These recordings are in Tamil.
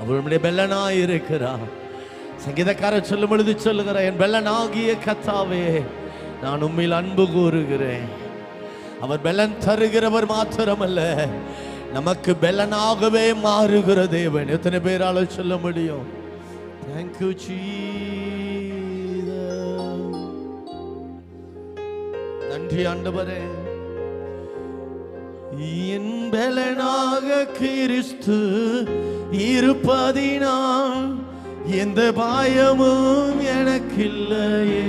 அவர் நம்முடைய பெல்லனாய் இருக்கிறார் சங்கீதக்காரர் சொல்லும் பொழுது சொல்லுகிற என் பெல்லனாகிய கத்தாவே நான் உண்மையில் அன்பு கூறுகிறேன். அவர் பெலன் தருகிறவர் மாத்திரமல்ல நமக்கு பெலனாகவே மாறுகிற தேவன். எத்தனை பேரால சொல்ல முடியும்? தேங்க்யூ நன்றி ஆண்டவரே. என்பலனாக கிறிஸ்து இருப்பதினால் எந்த பாயமும் எனக்கில்லையே.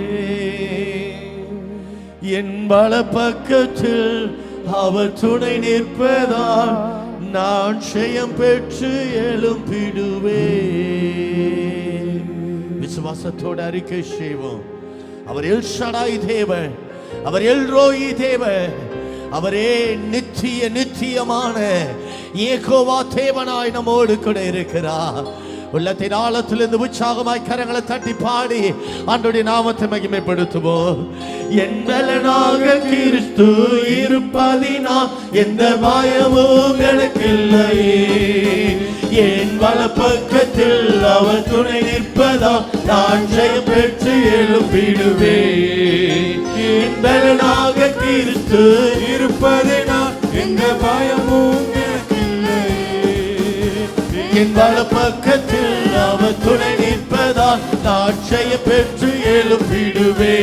என் பல பக்கத்தில் அவர் துணை நிற்பதால் நான் செயம் பெற்று எழும்பிடுவே விசுவாசத்தோட அறிக்கை செய்வோம். அவர் எல் ஷடாய் தேவன். அவர் எல் ரோயி தேவன். அவரே நிச்சய நிச்சயமான ஏகோவா தேவனாய் நம்மோடு கூட இருக்கிறார். உள்ளத்தின் ஆழத்திலிருந்து உற்சாகமாய் கரங்களை தட்டி பாடி ஆண்டுடைய நாமத்தை மகிமைப்படுத்துவோம். என் பலனாக கிறிஸ்து இருப்பதினா எந்த பயமும் எனக்கில்லையே என் வலப்பக்கத்தில் அவர் துணை நிற்பதா நான் ஜெயம் பெற்று எழுப்பிடுவேன். என் பலனாக கிறிஸ்து நான் எந்த பயமும் என் வலப்பக்கத்தில் அவர் துணை நிற்பதால் தாட்சைய பெற்று எழுப்பிடுவே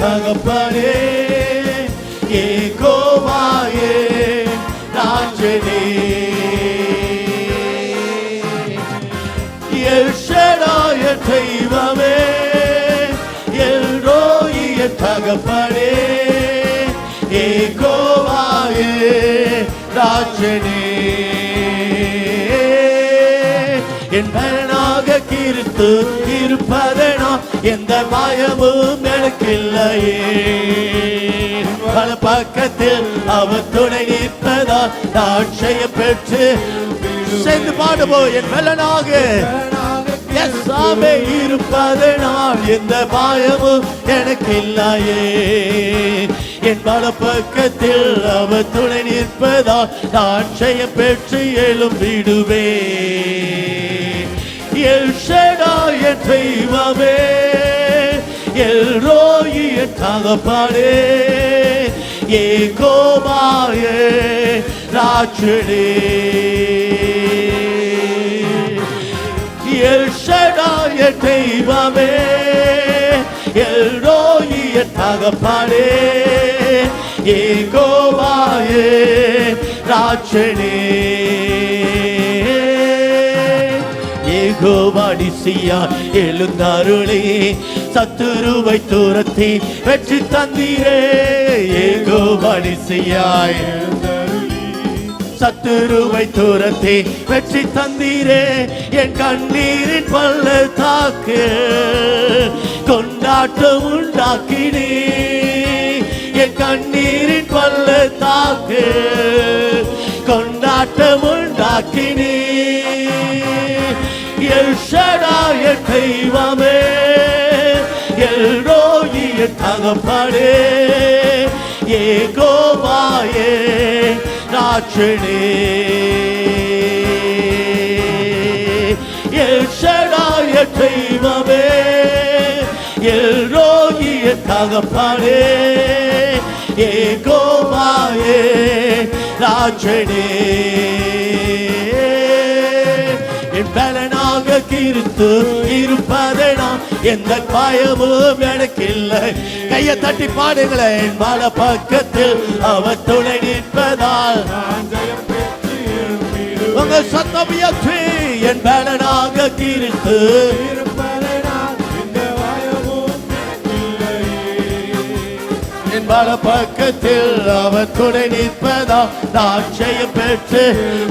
தகப்பனே. எல்ஷடாய தெய்வமே எல்ரோயிய தகப்பனே ஏகோவாயே ராஜனே என் பலனாக கிறிஸ்து இருப்பதனா எந்த பயமும் எனக்கில்லையே. பல பக்கத்தில் அவர் துணை நிற்பதா தாட்சையை பெற்று சேர்ந்து பாடுவோம் என் பலனாக எஸ்ஸாமே இருப்பதனால் எந்த பாயமும் எனக்கு இல்லையே என் பக்கத்தில் அவர் துணை நிற்பதால் நான் செய்ய பெற்று எழும்பிடுவே எல்ஷடா என் தெய்வமே. எல் ரோயி என் தகப்பாடே ஏ கோபாயே ராட்சடே ஷடாய தெய்வமே எல் ரோகிய தகப்பாடே ஏகோவாயே கோபாயே ராட்சணே ஏகோபாடிசியா எழுந்தாருளே சத்துருவை தூரத்தி வெற்றி தந்தீரே. ஏகோவாடிசியா ஏகோபாடிசியாய் சத்துருவை துரத்தி வெற்றி தந்தீரே. என் கண்ணீரின் பல்ல தாக்கு கொண்டாட்டம் உண்டாக்கினே. என் கண்ணீரின் பல்ல தாக்கு கொண்டாட்டம் உண்டாக்கினே. எல் ஷடாய தெய்வமே எல் ரோகிய தகப்படே ஏ கோபாயே எல்ஷடாய தெய்வமே எல் ரோகிய தகப்படே ஏ கோபாயே ராட்சணே. என் பலனாக கிறிஸ்து இருப்பதனா எந்த பயமும் எனக்கு இல்லை கையை தட்டி பாடுங்களேன் பல பக்கத்தில் அவர் துணை நிற்பதால். உங்க சத்தம் என் பலனாக கிறிஸ்து பல பக்கத்தில் அவர் துணை நிற்பதா? நான் செய்ய பெற்று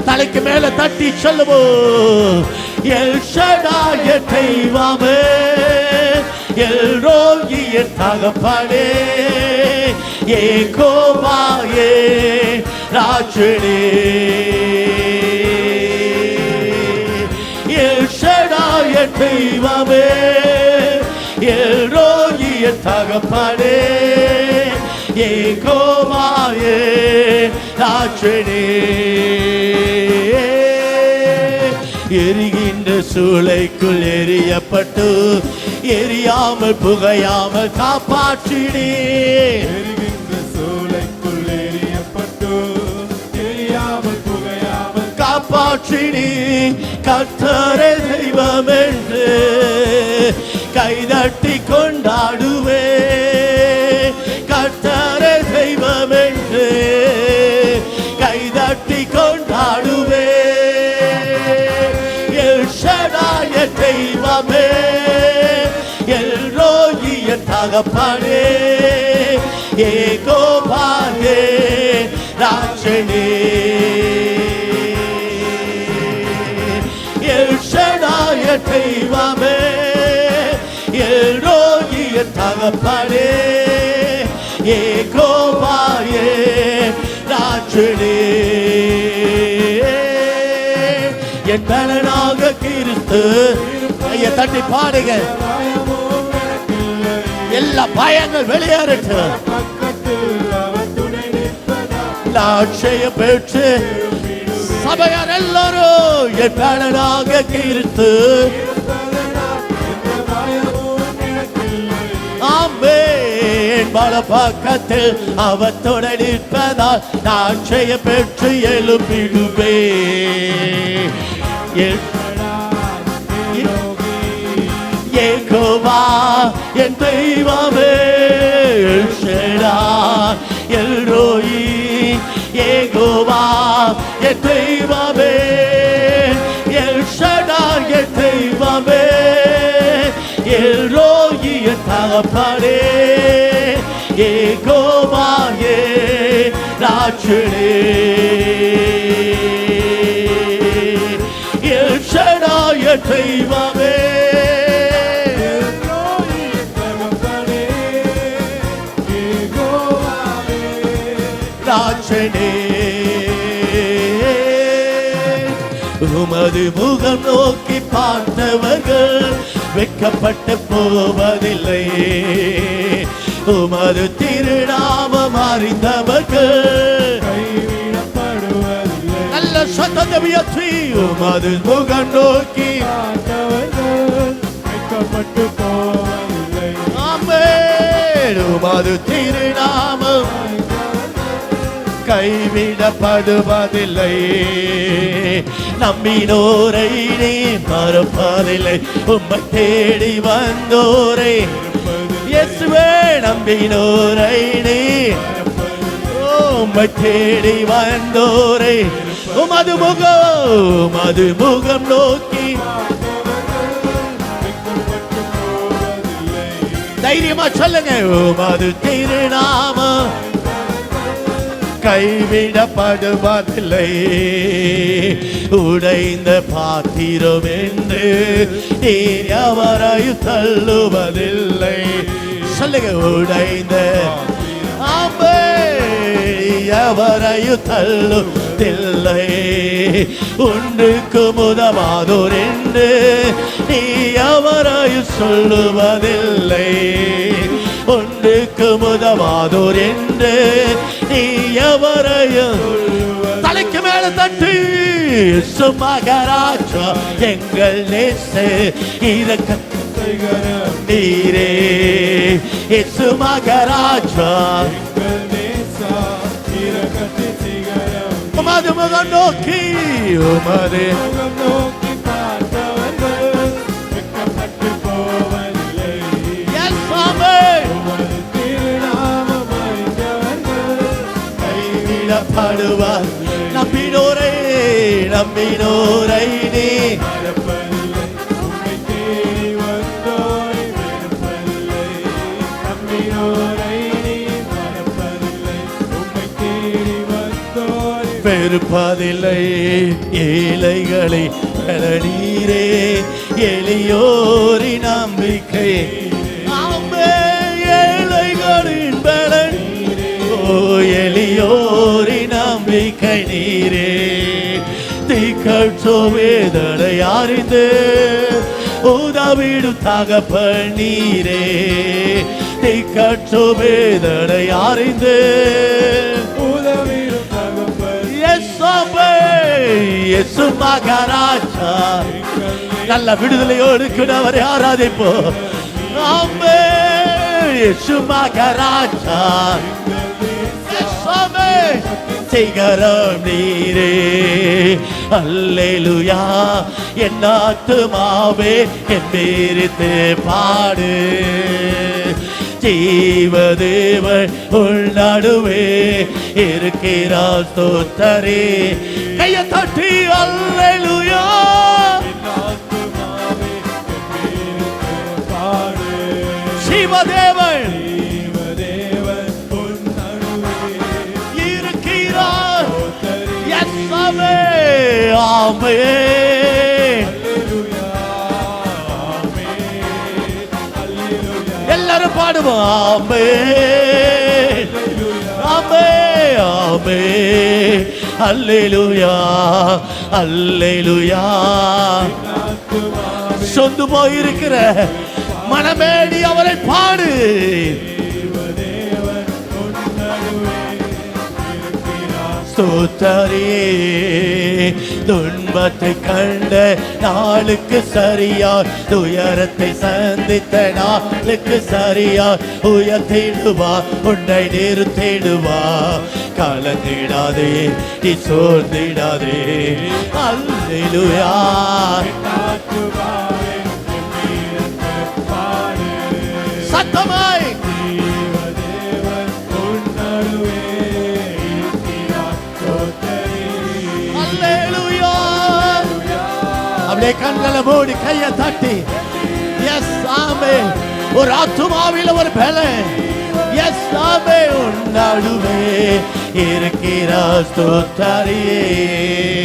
தலைக்கு மேல தட்டி சொல்லுவோம். எல் தெய்வமே எல் ரோகிய தகப்பனே ஏ கோபாயே ராஜனே. எல் ஷடாய தெய்வமே எல் ரோகிய தகப்பனே ஏகோவாயே ராட்சணே எரிகின்ற சூளைக்குள் எரியப்பட்டு எரியாமல் புகையாமல் காப்பாற்றினே. எரிகின்ற சூளைக்குள் எரியப்பட்டு எரியாமல் புகையாமல் காப்பாற்றினி. கத்தரே தெய்வம் என்று கைதட்டி கொண்டாடுவே தெய்வமே எல் ரோகிய தகப்பனே ஏகோபாயே ராட்சணே எல்ஷனாய தெய்வமே எல் ரோகிய தகப்பனே ஏகோபாயே ராட்சணே என் பலனாக கிறிஸ்து கையை தட்டி பாடுங்க. எல்லா பயங்கள் வெளியேறிட்டு. பக்கத்தில் பெற்று சபையார் எல்லாரும் என் பலனாக கீர்த்து இருப்பதனால் எந்த பயமும் எனக்கில்லை ஆமேன் பல பக்கத்தில் அவர் துணை நிற்பதால் லாட்சிய பெற்று எழுப்பிடுவே என் ஏகோவா என் தெய்வமே ஷெடா எல்ரோயி ஏகோவா என் தெய்வமே எல்ஷடா என் தெய்வமே எல்ரோயி என் தகப்பனே ஏகோவா ஏ ராட்சணே எல்ஷடா என் தெய்வமே உமது முகம் நோக்கி பார்த்தவர்கள் வெட்கப்பட்டு போவதில்லை உமது திருநாமம் அறிந்தவர்கள் நல்ல சத்தத்தை உயர்த்தி உமது முகம் நோக்கி வெட்கப்பட்டு போவதில்லை. ஆமென். உமது திருநாமம் கைவிடப்படுவதில்லை நம்பினோரை நீ மறப்பதில்லை. உம்மை தேடி வந்தோரை இயேசுவே நம்பினோரை நீ உம்மை தேடி வந்தோரை உமது முகம் உமது முகம் நோக்கி தைரியமா சொல்லுங்க. உமது திருநாமம். கைவிடப்படுவதில்லை. உடைந்த பாத்திரம் என்று நீர் எவரையும் தள்ளுவதில்லை. சொல்லுங்க உடைந்த ஆமே எவரையும் தள்ளுவதில்லை. ஒன்றுக்கு முதவாதோர் என்று நீ எவரையும் சொல்லுவதில்லை. ஒன்றுக்கு முதவாதோர் என்று நீ எவரையும் தலைக்கு மேல தட்டு சுமகராஜா எங்கள் நேசு இறக்க நீரே. இசு மகராஜா உமது முகம் நோக்கி உமது முகம் நோக்கி கைவிடப்படுவார் நம்பினோரை நம்பினோரை நீ. வெறுப்பதில்லை ஏழைகளை நீரே எளியோரி நம்பிக்கை. ஏழைகளின் பலன். ஓ ஏ நம்பிக்கை நீரே தீக்கற்றோ வேதனை அறிந்து உதா உதவிடும் தகப்பனீரே திக்கற்று வேதனை அறிந்து உதவிடும் தகப்பன் இயேசுவே, மகாராஜா. நல்ல விடுதலையோடு அவரை ஆராதிப்போ ஆமே இயேசு மகாராஜா. சிகரம் நீரே அல்லேலுயா என் ஆத்துமாவே என் பேரித்து பாடு. ஜீவதேவன் உள் நடுவே இருக்கிறார் தோத்தரே கையை தட்டி அல்ல ஆமென் எல்லாரும் பாடுவோம். ஆமே. ஆமே ஆமே. அல்லேலுயா அல்லேலுயா. சொந்து போயிருக்கிற மனமேடி அவரை பாடு. ஸ்தோத்தரே துன்பத்தை கண்ட நாளுக்கு சரியா துயரத்தை சந்தித்த நாளுக்கு சரியா உயர்த்திடுவா உன்னை நிறுத்திடுவா கலந்திடாதே நீ சோர்ந்திடாதே. அல்லா அப்படியே கண்களை மூடி கையை தட்டி. எஸ் ஆமே. ஒரு ஆத்துமாவில ஒரு பலன் எஸ் ஆமே. உன் நடுவே இருக்கிறா ஸ்தோத்தரியே.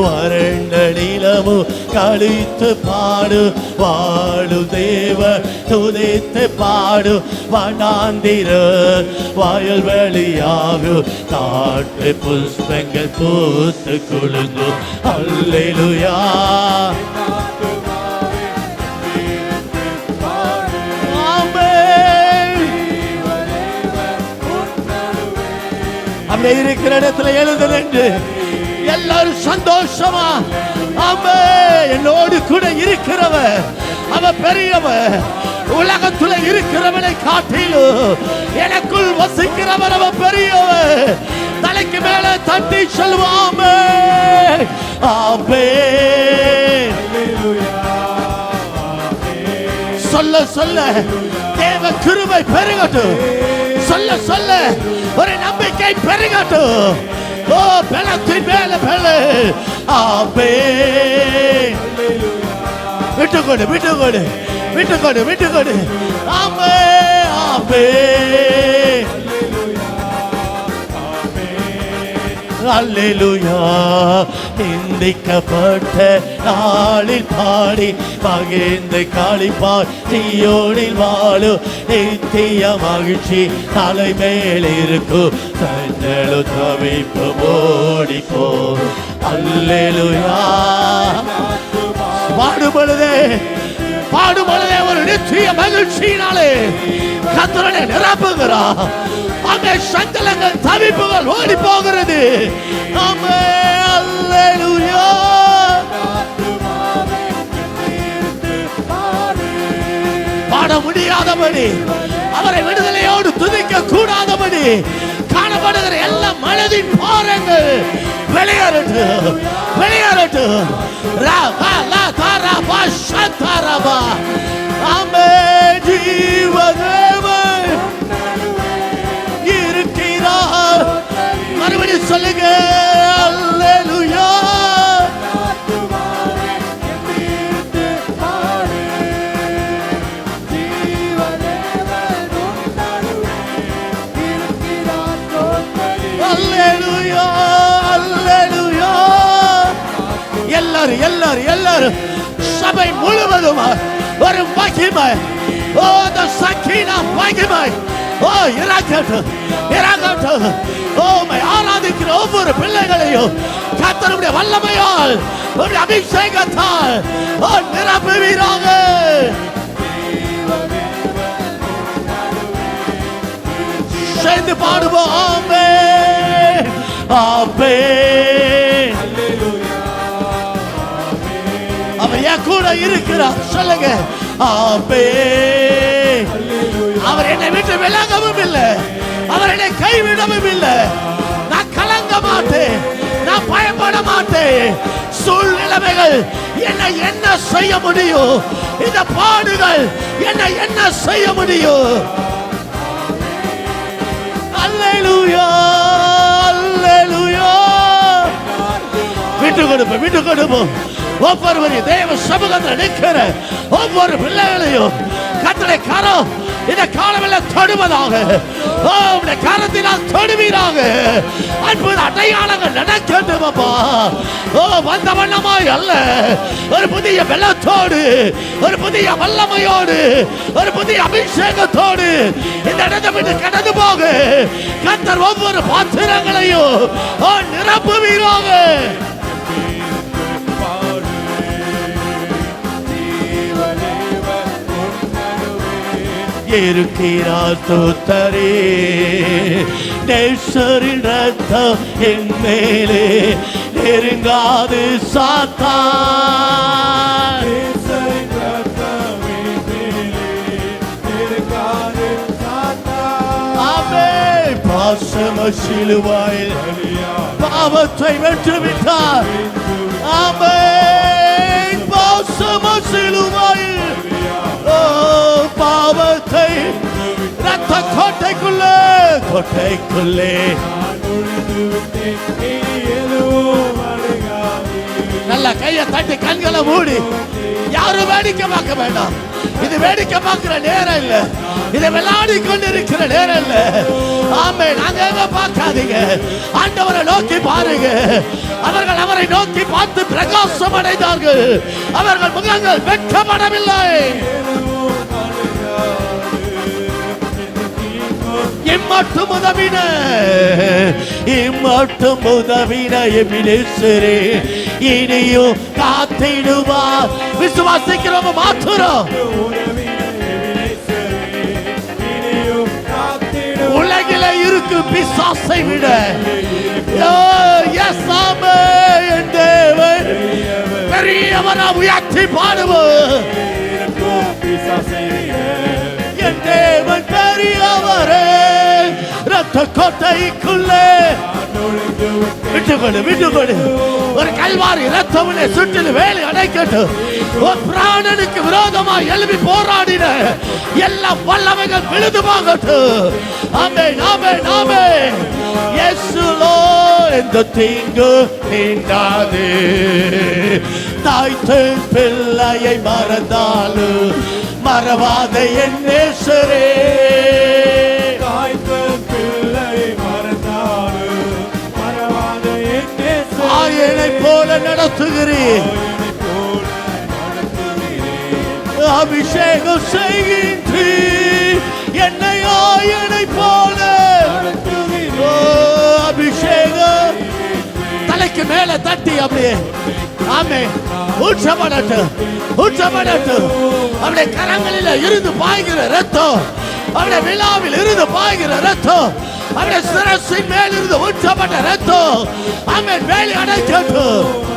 வறண்ட நிலமு கழித்து பாடு வாழு தேவ துதித்து பாடு வனாந்திர வயல் வெளியாகும் காட்டு புஷ்பங்கள் பூத்து குலுங்கும் அல்லேலுயா ஆத்துமாவே வீரத்து பாடு ஆமென். தேவதேவன் உன் நடுவே அப்படியே இருக்கிற இடத்துல எழுந்து நின்று எல்லாரும் சந்தோஷமா. ஆமே என்னோடு கூட இருக்கிறவ அவ பெரியவ உலகத்துல இருக்கிறவனை காட்டிலும் எனக்குள் வசிக்கிறவர் அவ பெரியவ தலைக்கு மேல தட்டி சொல்வாமே ஆமே. சொல்ல சொல்ல தேவ கிருபை பெருகட்டும். சொல்ல சொல்ல ஒரு நம்பிக்கை பெருகட்டும். ஓ பலத்தின் மேல பல ஆபே விட்டு கொடு விட்டு கொடு விட்டு கொடு விட்டு கொடு ஆமே. ஆமே. அல்லேலூயா. நிந்திக்கப்பட்ட நாளில் பாடி பகிர்ந்து காளிப்பார் தீயோடில் வாழும் நித்திய மகிழ்ச்சி தலை இருக்கும். தன்னலு தவிப்பு ஓடி போ அல்லேலூயா. பாடும் பொழுதே ஒரு நிச்சய மகிழ்ச்சியினாலே கத்தரனை நிரப்புகிறா அங்கே சங்கலங்கள் தவிப்புகள் ஓடி போகிறது. ஆமே பாட முடியாதபடி அவரை விடுதலையோடு துதிக்க கூடாதபடி காணப்படுகிற எல்லா மனதின் பாரங்கள் வெளியேறட்டு வெளியேறட்டு ரா பா லா தா ரா பா ஷா தா ரா பா. ஆமே ஜீவதேவன் இருக்கிறார். மறுபடியும் சொல்லுங்க. எல்லாரும் சபை முழுவதும் ஒரு மகிமை. ஓ the சக்கீனா மகிமை. ஓ இறக்கட்டும் இறக்கட்டும் ஓ மை ஆராதிக்கிற ஒவ்வொரு பிள்ளைகளையும் கத்தருடைய வல்லமையால் ஒரு அபிஷேகத்தால் ஓ நிரப்புவீராக. சேர்ந்து பாடுவோம் ஆமே ஆமே கூட இருக்கிறார். சொல்லுங்க. ஆமே அவர் என்னை விட்டு விலகவும் இல்லை. அவர் என்னை கைவிடவும் இல்லை. நான் கலங்க மாட்டேன். நான் பயப்பட மாட்டேன். சூழ்நிலைமைகள் என்ன என்ன செய்ய முடியும்? இந்த பாடுகள் என்ன என்ன செய்ய முடியும்? அல்லேலூயா அல்லேலூயா. விட்டு கொடுப்போம் விட்டு கொடுப்போம். ஒவ்வொருவரையும் தேவ சமூகத்தில் நிற்கிற ஒவ்வொரு பிள்ளைகளையும் கத்தனை கரம் இந்த காலமெல்லாம் தொடுவதாக. ஓ கரத்தினால் தொடுவீராக. அற்புத அடையாளங்கள் நடக்கட்டும் அப்பா. ஓ வந்த வண்ணமாய் அல்ல. ஒரு புதிய வெள்ளத்தோடு ஒரு புதிய வல்லமையோடு ஒரு புதிய அபிஷேகத்தோடு இந்த இடத்தை விட்டு கடந்து போக. கத்தர் ஒவ்வொரு பாத்திரங்களையும் ஓ நிரப்புவீராக. இருக்கிறார் தோத்தரே. நேசரின் ரத்தம் என் மேலே நெருங்காது பாசம சிலுவாயில் பாவத்தை வென்று விட்டார் ஆமே பாசம சிலுவாயில் பாவத்தை ரத்த கோட்டைக்குள்ளே கோட்டைக்குள்ளே. நல்ல கையை தட்டி கண்களை மூடி. யாரும் வேடிக்கை பார்க்க வேண்டாம். இது வேடிக்கை பார்க்கிற நேரம் இல்ல. இது விளையாடி கொண்டிருக்கிற நேரம் இல்ல. ஆமே நாங்க எங்க பார்க்காதீங்க. ஆண்டவரை நோக்கி பாருங்க. அவர்கள் அவரை நோக்கி பார்த்து பிரகாசம் அடைந்தார்கள். அவர்கள் முகங்கள் வெட்கப்படவில்லை. இம்மட்டும் உதவின இம்மட்டும் உதவின எமினேசரே இனியும் காத்திடுவா விசுவாசிக்கிறோம் மாத்துறோம். உலகில இருக்கு பிசாசை விட என் தேவன். பெரியவனா உயர்த்தி பாடுவோம். என் தேவன் பெரியவரே. ரத்த கோட்டைக்குள்ளே விட்டுக்கொடு விட்டுக்கொடு. ஒரு கல்வாரி ரத்தமுனை சுற்றில் வேலை அடைக்கட்டு ஒரு பிராணனுக்கு விரோதமா எழுப்பி போராடின எல்லா வல்லமைகள் விழுது போகட்டும். ஆமே நாமே நாமே இயேசுலோ எந்த தீங்கு நீண்டாது. தாய் பிள்ளையை மறந்தாலும் மறவாத என் நேசரே. நடத்துகிறேன். அபிஷேகம் செய்கின்றீர் என்னை ஆயனை போல. அபிஷேகம். தலைக்கு மேல தட்டி அப்படியே. ஆமே ஊற்றப்படட்டும் ஊற்றப்படட்டும் அப்படியே கரங்களில் இருந்து பாய்கிற ரத்தம். அப்படியே விழாவில் இருந்து பாய்கிற ரத்தம். அப்படியே சிரசின் மேல் இருந்து ஊற்றப்பட்ட ரத்தம். ஆமே வேலி அடைக்கட்டும்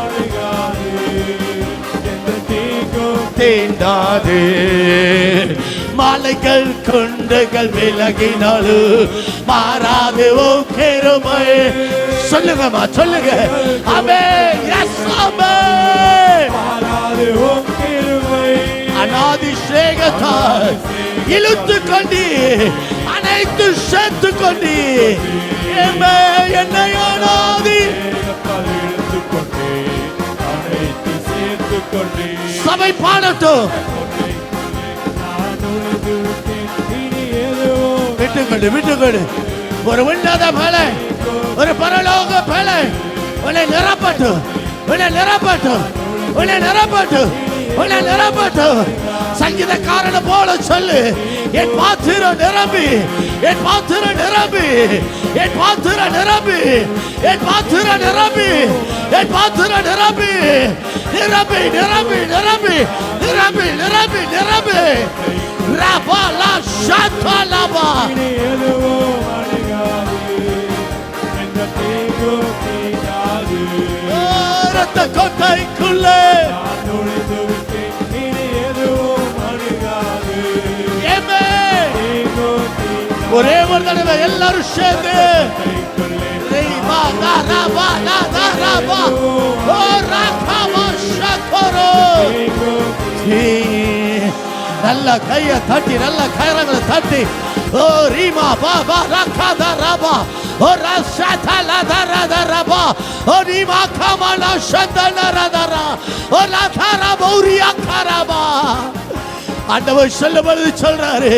தீண்டாது மாலைகள் குண்டுகள் விலகினாலும் மாறாது ஓ பெருமை சொல்லுங்கம்மா சொல்லுங்க. அமே எஸ் அமே அநாதிசேகத்தால் இழுத்து கொண்டி அனைத்து சேர்த்து கொண்டி என்னை அநாதி சபை பாடட்டும் விட்டுக்கொடு விட்டுக்கொடு. ஒரு உன்னத பேலை ஒரு பரலோக பேலை உன்னை நிரப்பட்டும் உன்னை நிரப்பட்டும் உன்னை நிரப்பட்டும் உன்னை நிரப்பட்டும். சங்கீதக்காரனை போல சொல்லு. என் பாத்திரம் நிரம்பி என் பாத்திரம் நிரம்பி என் பாத்திரம் நிரம்பி என் பாத்திரம் நிரம்பி என் பாத்திரம் நிரம்பி நிரம்பி நிரம்பி நிரம்பி. நிரம்பி நிரம்பி நிரம்பி ரபா லா ஷாத்தா லாபா இனி எதுவும் அணுகாது எந்த தீங்கும் தீண்டாது ரத்த கோட்டைக்குள்ளே நுழைந்து விட்டேன் இனி எதுவும் அணுகாது ஒரே ஒரு தடவை எல்லாரும் சேர்ந்து கைக்குள்ளே ரீபா தா ரபா நல்ல கைய தட்டி நல்ல கரங்களை தட்டி. ஓ ரீமா பாபா ரகாதா ரபா ஓ ரஷாதா லதா ரதா ரபா ஓ ரீமா கமல ஷந்தன ரதரா ஓ லதரா பௌரியா கரபா ஆண்டவர் சொல்லும்போது சொல்றாரு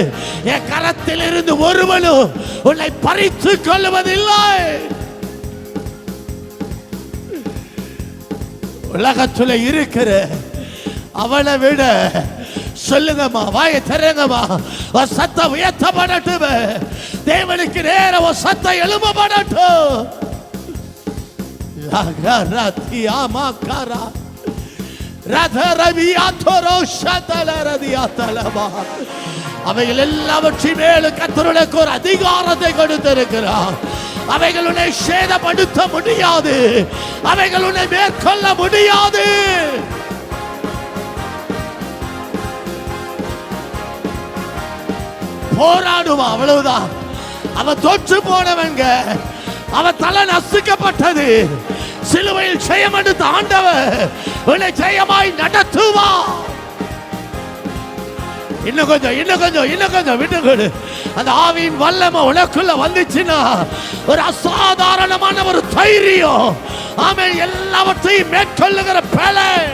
என் கரத்தில் இருந்து ஒருவனும் உன்னை பறித்து கொள்வதில்லை உலகத்துல இருக்கிற அவளை விட சொல்லுங்கம்மா வாய திறங்கம்மா. ஒரு சத்தம் உயர்த்தப்படட்டும். தேவனுக்கு நேர ஒரு சத்தம் ரவி ஆத்தோரோ சதல ரதி ஆத்தலமா அவைகள் எல்லாவற்றின் மேலும் கத்தருடைய ஒரு அதிகாரத்தை கொடுத்திருக்கிறார். அவைகள் உன்னை சேதப்படுத்த முடியாது. அவைகள் உன்னை மேற்கொள்ள முடியாது. போராடுவான் அவ்வளவுதான். அவன் தோற்று போனவங்க அவன் தலை நசுக்கப்பட்டது. சிலுவையில் ஜெயம் எடுத்த ஆண்டவர் உன்னை ஜெயமாய் நடத்துவா. இன்னும் கொஞ்சம் இன்னும் கொஞ்சம் இன்னும் கொஞ்சம் விட்டுக்கொடு அந்த ஆவியின் வல்லமை உனக்குள்ள வந்துச்சுன்னா ஒரு அசாதாரணமான ஒரு தைரியம். ஆமே எல்லாவற்றையும் மேற்கொள்ளுகிற பலன்.